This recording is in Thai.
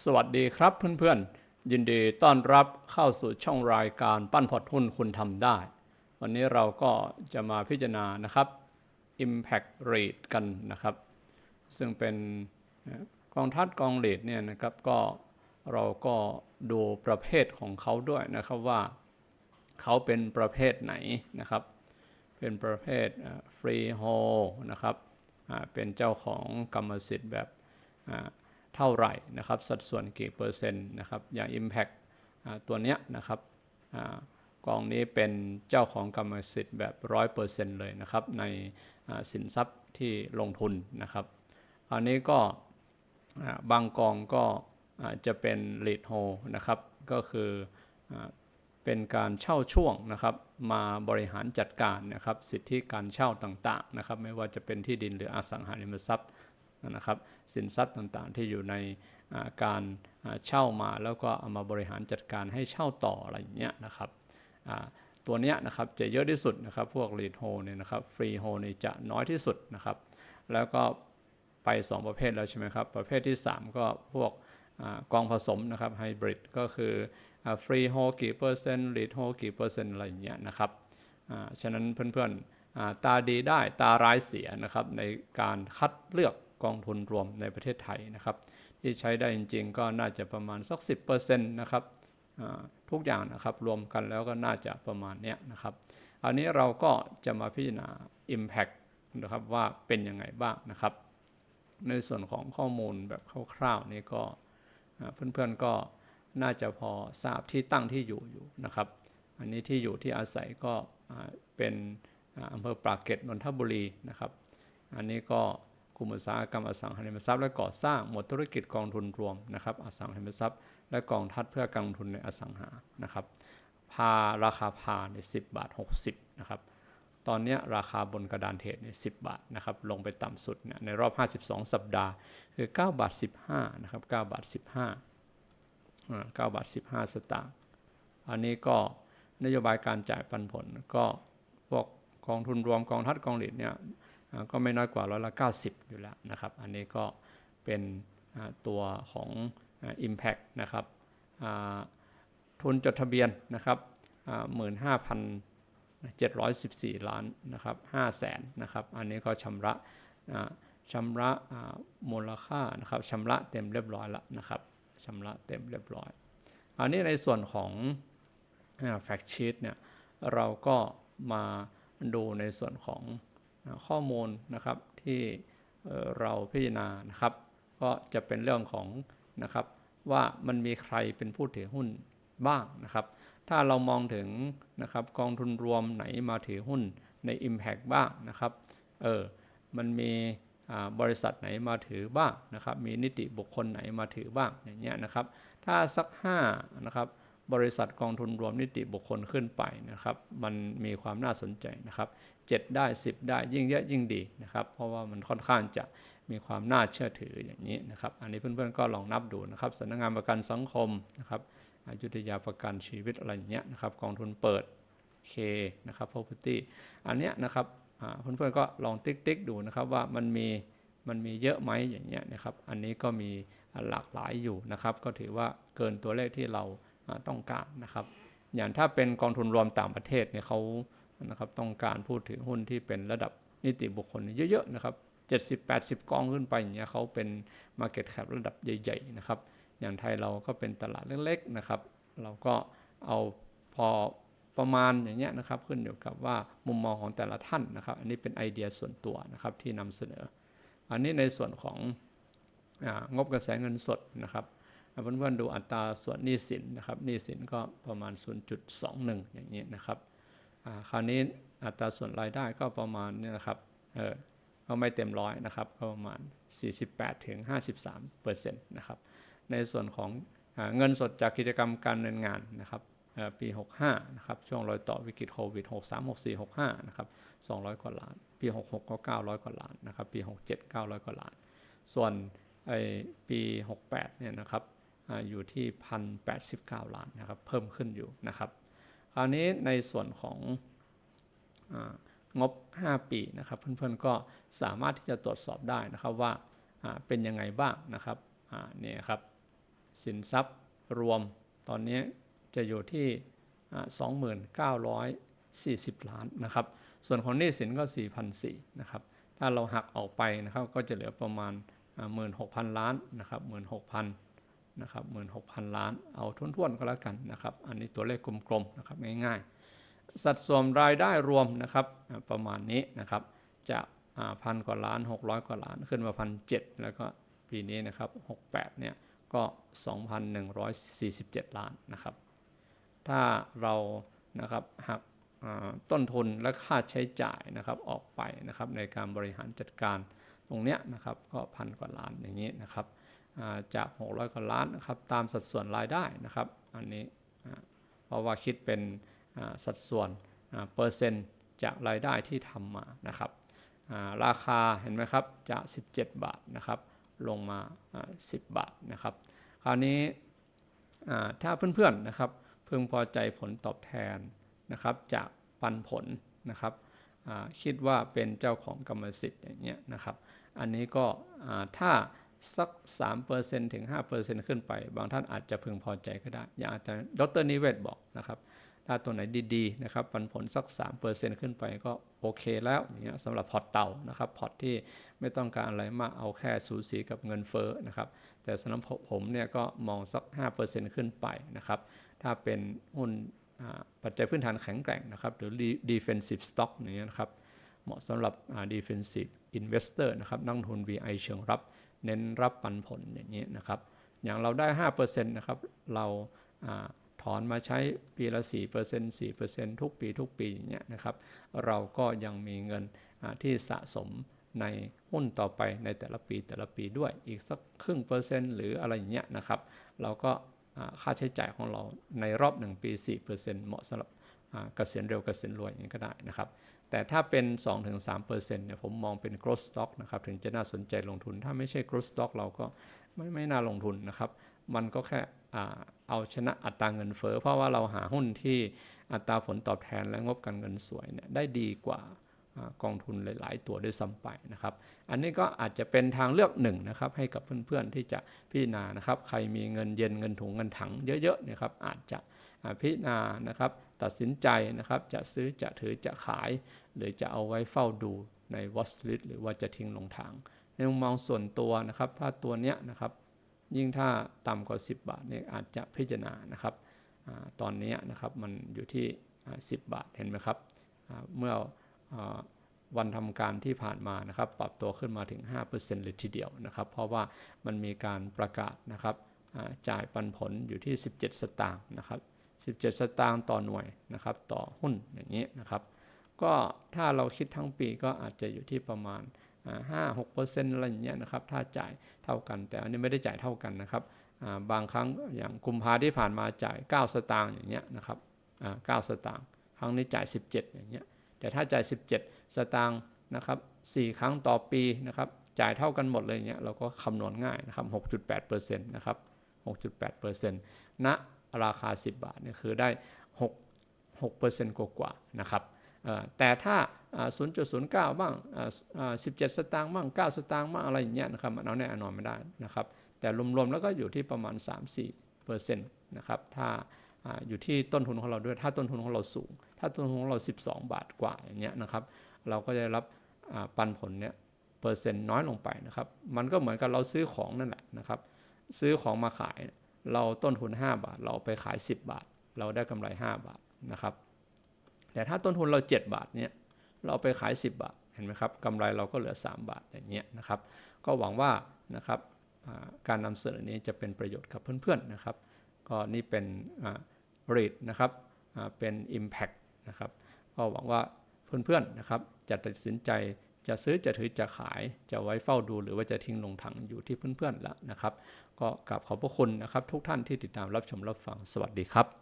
สวัสดีครับเพื่อนๆ ยินดีต้อนรับเข้าสู่ช่องรายการปั้นพอร์ตหุ้นคุณทำได้ วันนี้เราก็จะมาพิจารณานะครับ Impact Rate กันนะครับ ซึ่งเป็นกองทัดกองเลดเนี่ยนะครับก็เราก็ดูประเภทของเขาด้วยนะครับว่าเขาเป็นประเภทไหนนะครับ เป็นประเภทฟรีโฮนะครับเป็นเจ้าของกรรมสิทธิ์แบบ เท่าไหร่นะครับสัดส่วนกี่เปอร์เซ็นต์นะครับอย่าง Impact ตัวเนี้ยนะครับอกองนี้เป็นเจ้าของกรรมสิทธิ์แบบร้อยเปอร์เซ็นต์เลยนะครับในสินทรัพย์ที่ลงทุนนะครับอันนี้ก็บางกองก็จะเป็น lead hold นะครับก็คืออเป็นการเช่าช่วงนะครับมาบริหารจัดการนะครับสิทธิการเช่าต่างๆนะครับไม่ว่าจะเป็นที่ดินหรืออสังหาริมทรัพย์ นะครับสินทรัพย์ต่างๆ ที่อยู่ในการเช่ามาแล้วก็เอามาบริหารจัดการให้เช่าต่ออะไรอย่างเงี้ยนะครับตัวเนี้ยนะครับจะเยอะที่สุดนะครับพวก lead hold เนี่ยนะครับ free hold เนี่ยจะน้อยที่สุดนะครับ แล้วก็ไป 2 ประเภทแล้วใช่ไหมครับ ประเภทที่ 3 ก็พวกอกองผสมนะครับไฮบริดก็คือฟรีโฮกี่เปอร์เซ็นต์ลีดโฮกี่เปอร์เซ็นต์อะไรอย่างเงี้ยนะครับฉะนั้นเพื่อนๆอ่าตาดีได้ตาร้ายเสียนะครับในการคัดเลือก กองทุนรวมในประเทศไทยนะครับ ที่ใช้ได้จริง ๆ ก็น่าจะประมาณสัก 10%นะครับทุกอย่างนะครับรวมกันแล้วก็น่าจะประมาณเนี้ยนะครับ อันนี้เราก็จะมาพิจารณา Impact นะครับว่าเป็นยังไงบ้างนะครับ ในส่วนของข้อมูลแบบคร่าวๆนี่ก็เพื่อนๆก็น่าจะพอทราบที่ตั้งที่อยู่อยู่นะครับ อันนี้ที่อยู่ที่อาศัยก็เป็นอำเภอปรากเกร็ดนนทบุรีนะครับ อันนี้ก็ มอุตสาหกรรมอสังหาริมทรัพย์และก่อสร้างหมวดธุรกิจกองทุนรวมนะครับอสังหาริมทรัพย์ และกองทัดเพื่อการลงทุนในอสังหานะครับพาราคาพาใน10 บาท 60นะครับตอนนี้ราคาบนกระดานเทรดเนี่ย10บาทนะครับลงไปต่ำสุดเนี่ยในรอบ 52 สัปดาห์คือ 9 บาท 15นะครับ9บาท 15อ่า9บาท 15 สตางค์อันนี้ก็นโยบายการจ่ายปันผลก็พวกกองทุนรวมกองทัดกองหลีดเนี่ย ก็ไม่น้อยกว่าร้อยละ90 อยู่แล้วนะครับ อันนี้ก็เป็นตัวของอ่า Impact นะครับทุนจดทะเบียนนะครับหมื่นห้าพัน714ล้านนะครับ5แสนนะครับ อันนี้ก็ชำระชำระมูลค่านะครับชำระเต็มเรียบร้อยแล้วนะครับชำระเต็มเรียบร้อย อันนี้ในส่วนของแฟกชีตเนี่ยเราก็มาดูในส่วนของ ข้อมูลนะครับที่เราพิจารณานะครับ ก็จะเป็นเรื่องของนะครับว่ามันมีใครเป็นผู้ถือหุ้นบ้างนะครับ ถ้าเรามองถึงนะครับกองทุนรวมไหนมาถือหุ้นใน Impact บ้างนะครับเออมันมีบริษัทไหนมาถือบ้างนะครับ มีนิติบุคคลไหนมาถือบ้างอย่างเงี้ยนะครับ ถ้าสัก5นะครับ บริษัทกองทุนรวมนิติบุคคลขึ้นไปนะครับ มันมีความน่าสนใจนะครับ 7 ได้ 10 ได้ยิ่งเยอะยิ่งดีนะครับ เพราะว่ามันค่อนข้างจะมีความน่าเชื่อถืออย่างนี้นะครับ อันนี้เพื่อนๆก็ลองนับดูนะครับสำนักงานประกันสังคมนะครับอายุทยาประกันชีวิตอะไรอย่างเงี้ยนะครับกองทุนเปิด K นะครับ property อันเนี้ยนะครับอ่าเพื่อนๆก็ลองติ๊กติ๊กดูนะครับว่ามันมีมันมีเยอะไหมอย่างเงี้ยนะครับ อันนี้ก็มีหลากหลายอยู่นะครับ ก็ถือว่าเกินตัวเลขที่เรา ต้องการนะครับ อย่างถ้าเป็นกองทุนรวมต่างประเทศเนี่ยเขานะครับต้องการพูดถึงหุ้นที่เป็นระดับนิติบุคคลเยอะๆนะครับ70-80 กองขึ้นไปอย่างเงี้ยเขาเป็น Market Cap ระดับใหญ่ ๆ นะครับ อย่างไทยเราก็เป็นตลาดเล็กๆนะครับ เราก็เอาพอประมาณอย่างเงี้ยนะครับขึ้นอยู่กับว่ามุมมองของแต่ละท่านนะครับ อันนี้เป็นไอเดียส่วนตัวนะครับที่นำเสนอ อันนี้ในส่วนของอางบกระแสเงินสดนะครับ เพื่อนๆดูอัตราส่วนหนี้สินนะครับหนี้สินก็ประมาณ 0.21 อย่างนี้นะครับคราวนี้อัตราส่วนรายได้ก็ประมาณนี่นะครับเออก็ไม่เต็มร้อยนะครับก็ประมาณ 48-53%เปอร์เซ็นต์นะครับในส่วนของอเงินสดจากกิจกรรมการเงินงานนะครับปี 65นะครับช่วงรอยต่อวิกฤตโควิด 63 64 65นะครับ200 กว่าล้าน ปี 66 ก็ 900 กว่าล้านนะครับปี 67 900 กว่าล้าน ส่วนไอปี 68เนี่ยนะครับ อยู่ที่ 1,089 ล้านนะครับ เพิ่มขึ้นอยู่นะครับ คราวนี้ในส่วนขององบ 5 ปีนะครับ เพื่อนๆก็สามารถที่จะตรวจสอบได้นะครับว่าเป็นยังไงบ้างนะครับเนี่ยครับสินทรัพย์รวมตอนนี้จะอยู่ที่อ่า2940 ล้านนะครับ ส่วนของหนี้สินก็4,004นะครับ ถ้าเราหักออกไปนะครับก็จะเหลือประมาณอ่า16,000 ล้านนะครับ16,000 นะครับ16,000ล้าน เอาทุนๆก็แล้วกันนะครับ อันนี้ตัวเลขกลมๆนะครับง่ายๆ สัดส่วนรายได้รวมนะครับประมาณนี้นะครับจากพันกว่าล้าน 600 กว่าล้านขึ้นมาพันเแล้วก็ปีนี้นะครับ68เนี่ยก็ 2,147 ล้านนะครับ ถ้าเรานะครับหักต้นทุนและค่าใช้จ่ายนะครับออกไปนะครับในการบริหารจัดการตรงเนี้ยนะครับก็พันกว่าล้านอย่างนี้นะครับ จาก 600กว่าล้านนะครับตามสัดส่วนรายได้นะครับ อันนี้อ่าเพราะว่าคิดเป็นสัดส่วนเปอร์เซ็นต์จากรายได้ที่ทำมานะครับราคาเห็นไหมครับจาก 17 บาทนะครับลงมา 10 บาทนะครับคราวนี้ถ้าเพื่อนๆนะครับพึงพอใจผลตอบแทนนะครับจากปันผลนะครับคิดว่าเป็นเจ้าของกรรมสิทธิ์อย่างเงี้ยนะครับ อันนี้ก็ถ้า สัก 3%ถึง 5%ขึ้นไป บางท่านอาจจะพึงพอใจก็ได้ อย่างอาจารย์ดรนิเวศบอกนะครับ ถ้าตัวไหนดีๆนะครับปันผลสัก 3%ขึ้นไปก็โอเคแล้วอย่างเงี้ยสำหรับพอร์ตเต่านะครับ พอร์ตที่ไม่ต้องการอะไรมากเอาแค่สูสีกับเงินเฟ้อนะครับ แต่สำหรับผมเนี่ยก็มองสัก 5%ขึ้นไปนะครับ ถ้าเป็นหุ้นปัจจัยพื้นฐานแข็งแกร่งนะครับหรือ defensive stock อย่างเงี้ยนะครับ เหมาะสำหรับ defensive investor นะครับนักลงทุน VI เชิงรับ เน้นรับปันผลอย่างนี้นะครับ อย่างเราได้ 5%นะครับ เราถอนมาใช้ปีละ 4% 4%ทุกปีทุกปีอย่างเงี้ยนะครับ เราก็ยังมีเงินที่สะสมในหุ้นต่อไปในแต่ละปีแต่ละปีด้วยอีกสักครึ่งเปอร์เซ็นต์หรืออะไรอย่างเงี้ยนะครับ เราก็ค่าใช้จ่ายของเราในรอบ 1 ปี 4%เหมาะสำหรับเกษียณเร็วเกษียณรวยอย่างนี้ก็ได้นะครับ แต่ถ้าเป็น 2-3%เนี่ยผมมองเป็น growth stock นะครับ ถึงจะน่าสนใจลงทุน ถ้าไม่ใช่ growth stock เราก็ไม่ไม่น่าลงทุนนะครับ มันก็แค่เอาชนะอัตราเงินเฟ้อเพราะว่าเราหาหุ้นที่อัตราผลตอบแทนและงบการเงินสวยเนี่ยได้ดีกว่า กองทุนหลาย ๆ ตัวด้วยซ้ำไปนะครับ อันนี้ก็อาจจะเป็นทางเลือกหนึ่งนะครับให้กับเพื่อน ๆ ที่จะพิจารณานะครับ ใครมีเงินเย็นเงินถุงเงินถังเยอะๆนะครับอาจจะพิจารณานะครับตัดสินใจนะครับจะซื้อจะถือจะขาย หรือจะเอาไว้เฝ้าดูใน watch list หรือว่าจะทิ้งลงทาง ในมุมมองส่วนตัวนะครับ ถ้าตัวเนี้ยนะครับยิ่งถ้าต่ำกว่า 10 บาทเนี่ยอาจจะพิจารณานะครับอตอนนี้นะครับมันอยู่ที่ 10 บาทเห็นไหมครับเมื่อ วันทำการที่ผ่านมานะครับ ปรับตัวขึ้นมาถึง 5%เลยทีเดียวนะครับ เพราะว่ามันมีการประกาศนะครับจ่ายปันผลอยู่ที่ 17 สตางค์นะครับ 17 สตางค์ต่อหน่วยนะครับ ต่อหุ้นอย่างนี้นะครับ ก็ถ้าเราคิดทั้งปีก็อาจจะอยู่ที่ประมาณห้าหกเปอร์เซ็นต์อะไรอย่างเงี้ยนะครับ ถ้าจ่ายเท่ากัน แต่อันนี้ไม่ได้จ่ายเท่ากันนะครับ บางครั้งอย่างกุมภาที่ผ่านมาจ่าย 9 สตางค์อย่างเงี้ยนะครับอ่าสตางค์ ครั้งนี้จ่าย 17 อย่างเงี้ย แต่ถ้าจ่าย 17 สตางค์นะครับ4ครั้งต่อปีนะครับจ่ายเท่ากันหมดเลยเงี้ยเราก็คำนวณง่ายนะครับ 6.8%นะครับ 6.8%ณราคา 10 บาทเนี่ยคือได้ 6 6%กว่าๆนะครับอ่อแต่ถ้าอ่า0.09 บ้างอ่าอ่า17 สตางค์บ้าง 9 สตางค์บ้างอะไรอย่างเงี้ยนะครับมันเอาแน่เอานอนไม่ได้นะครับ แต่รวมๆแล้วก็อยู่ที่ประมาณ 3-4%นะครับ ถ้าอ่าอยู่ที่ต้นทุนของเราด้วย ถ้าต้นทุนของเราสูง ถ้าต้นทุนของเรา 12 บาทกว่าอย่างเงี้ยนะครับเราก็จะรับปันผลเนี่ยเปอร์เซ็นต์น้อยลงไปนะครับ มันก็เหมือนกับเราซื้อของนั่นแหละนะครับ ซื้อของมาขายเราต้นทุน 5 บาท เราไปขาย 10 บาท เราได้กำไร 5 บาทนะครับ แต่ถ้าต้นทุนเรา 7 บาทเนี่ยเราไปขาย 10 บาทเห็นไหมครับกำไรเราก็เหลือ 3 บาทอย่างเงี้ยนะครับ ก็หวังว่านะครับการนำเสนอนี้จะเป็นประโยชน์กับเพื่อนๆนะครับ ก็นี่เป็นเรทนะครับเป็น Impact นะครับก็หวังว่าเพื่อนๆนะครับจะตัดสินใจจะซื้อจะถือจะขายจะไว้เฝ้าดูหรือว่าจะทิ้งลงถังอยู่ที่เพื่อนๆแล้วนะครับ ก็กราบขอบพระคุณนะครับ ทุกท่านที่ติดตามรับชมรับฟังสวัสดีครับ